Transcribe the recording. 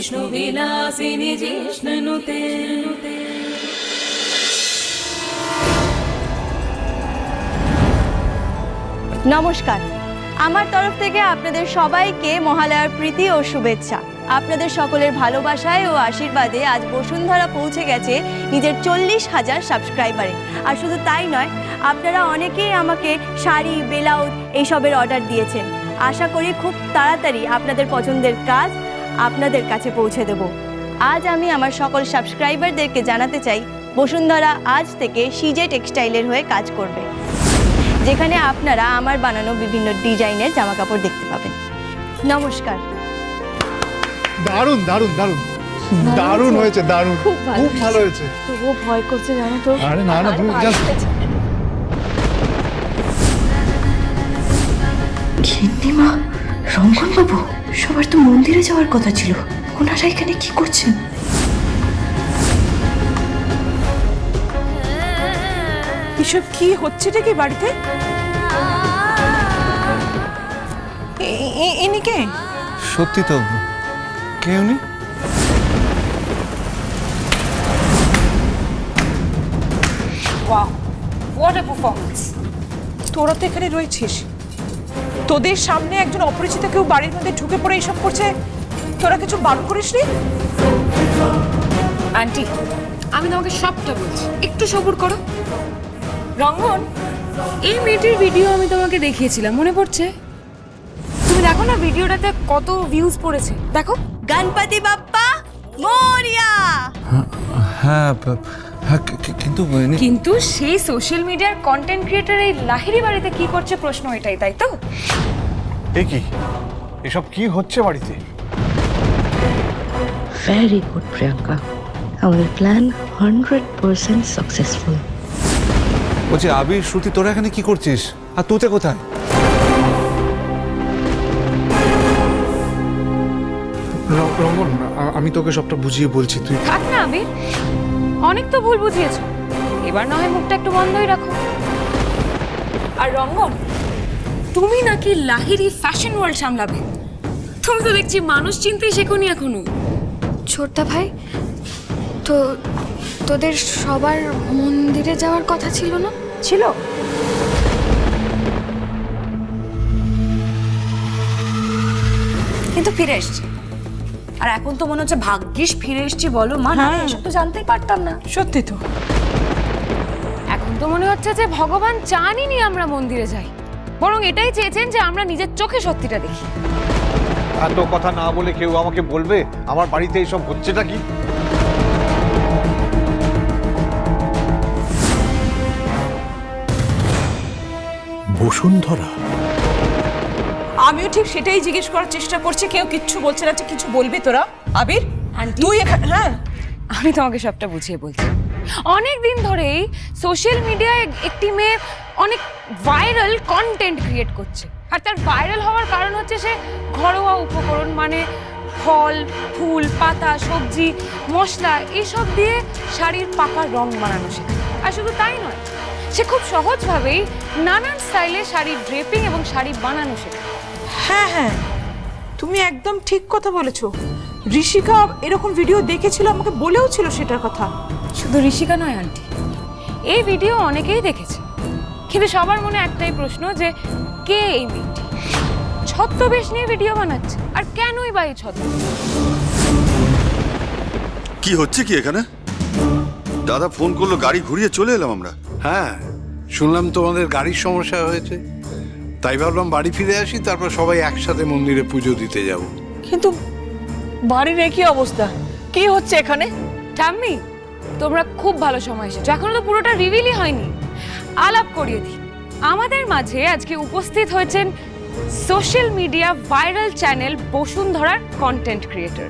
विष्णुविलासिनि जिष्णनुते নমস্কার আমার তরফ থেকে আপনাদের সবাইকে মহালয়ার প্রীতি ও শুভেচ্ছা আপনাদের সকলের ভালোবাসায় ও আশীর্বাদে আজ বসুন্ধরা পৌঁছে গেছে নিজের চল্লিশ হাজার সাবস্ক্রাইবারে আর শুধু তাই নয় আপনারা অনেকেই আমাকে শাড়ি ব্লাউজ এইসবের অর্ডার দিয়েছেন আশা করি খুব তাড়াতাড়ি আপনাদের পছন্দের কাজ আপনাদের কাছে পৌঁছে দেব। আজ আমি আমার সকল সাবস্ক্রাইবারদেরকে জানাতে চাই বসুন্ধরা আজ থেকে সিজে টেক্সটাইলের হয়ে কাজ করবে যেখানে আপনারা আমার বানানো বিভিন্ন ডিজাইনের জামা কাপড় দেখতে পাবেন। নমস্কার। দারুণ দারুণ দারুণ। দারুণ হয়েছে দারুণ। খুব ভালো হয়েছে। তবুও ভয় করছে জানো তো? আরে না না তুমি জাস্ট রঙ্গনবাবু সবার তো মন্দিরে যাওয়ার কথা ছিল। ওনারা এখানে কি করছেন? এসব কি হচ্ছেটা কি বাড়িতে? এ- এ- ইনি কে? সত্যি তো কে উনি? তোরা তো এখানে রয়েছিস। তোদের সামনে একজন অপরিচিত কেউ বাড়ির মধ্যে ঢুকে পড়ে এইসব করছে? তোরা কিছু বারণ করিসনি? আন্টি আমি তোমাকে সবটা বলছি। একটু সবুর করো। রঙ্গন? এই মেয়েটির ভিডিও আমি তোমাকে দেখিয়েছিলাম মনে পড়ছে? তুমি দেখো না ভিডিওটাতে কত ভিউজ পড়েছে। দেখো। গণপতি বাপ্পা মোরিয়া! হ্যাঁ প- হ্যাঁ কিন্তু কিন্তু সেই সোশ্যাল মিডিয়ার কন্টেন্ট ক্রিয়েটর এই লাহিরি বাড়িতে কি করছে প্রশ্ন এটাই তাই তো? এ কি? এসব কি হচ্ছে বাড়িতে? ভেরি গুড প্রিয়াঙ্কা আমাদের প্ল্যান হান্ড্রেড পার্সেন্ট সাকসেসফুল বলছি আবির শ্রুতি তোরা এখানে কি করছিস? আর তুতে কোথায়? র- রঙ্গন আমি তোকে সবটা বুঝিয়ে বলছি তুই থাক না আবির। অনেক তো ভুল বুঝিয়েছো। এবার না হয় মুখটা একটু বন্ধই রাখো। আর রঙ্গন তুমি নাকি লাহিরি ফ্যাশন ওয়ার্ল্ড সামলাবে? তুমি তো দেখছি মানুষ চিনতেই শেখোনি এখনও। ছোটদা ভাই তো তোদের সবার মন্দিরে যাওয়ার কথা ছিল না? ছিল। কিন্তু ফিরে এসছি। আর এখন তো মনে হচ্ছে ভাগ্যিস ফিরে এসছি বলো মা না হ্যাঁ। এসব তো জানতেই পারতাম না। সত্যি তো। এখন তো মনে হচ্ছে যে ভগবান চানই আমরা মন্দিরে যাই। বরং এটাই চেয়েছেন যে আমরা নিজের চোখে সত্যিটা দেখি। এত কথা না বলে কেউ আমাকে বলবে আমার বাড়িতে এইসব হচ্ছেটা কি? বসুন্ধরা আমিও ঠিক সেটাই জিজ্ঞেস করার চেষ্টা করছি। কেউ কিচ্ছু বলছে না কিছু বলবি তোরা? আবির তুই এখানে হ্যাঁ। আমি তোমাকে সবটা বুঝিয়ে বলছি। অনেক দিন ধরেই সোশ্যাল মিডিয়ায় একটি মেয়ে অনেক ভাইরাল কন্টেন্ট ক্রিয়েট করছে। আর তার ভাইরাল হওয়ার কারণ হচ্ছে সে ঘরোয়া উপকরণ মানে ফল ফুল পাতা সবজি মশলা এসব দিয়ে শাড়ির পাকা রং বানানো শেখে। আর শুধু তাই নয় সে খুব সহজভাবেই নানান স্টাইলে শাড়ির ড্রেপিং এবং শাড়ি বানানো শেখে। হ্যাঁ হ্যাঁ তুমি একদম ঠিক কথা বলেছ। ঋষিকা এরকম ভিডিও দেখেছিল আমাকে বলেও ছিল সেটার কথা। শুধু ঋষিকা নয় আন্টি এই ভিডিও অনেকেই দেখেছে। কিন্তু সবার মনে একটাই প্রশ্ন যে কে এই মেয়েটি? ছদ্মবেশ নিয়ে ভিডিও বানাচ্ছে আর কেনই বা এই ছদ্মবেশ? কি হচ্ছে কি এখানে? দাদা ফোন করল গাড়ি ঘুরিয়ে চলে এলাম আমরা। হ্যাঁ শুনলাম তোমাদের গাড়ির সমস্যা হয়েছে। তাই ভাবলাম বাড়ি ফিরে আসি তারপর সবাই একসাথে মন্দিরে পুজো দিতে যাব। কিন্তু বাড়ির একই অবস্থা। কি হচ্ছে এখানে? ঠাম্মি তোমরা খুব ভালো সময় এসেছ। এখনও তো পুরোটা রিভিলই হয়নি। আলাপ করিয়ে দিই। আমাদের মাঝে আজকে উপস্থিত হয়েছেন সোশ্যাল মিডিয়া ভাইরাল চ্যানেল বসুন্ধরার কন্টেন্ট ক্রিয়েটর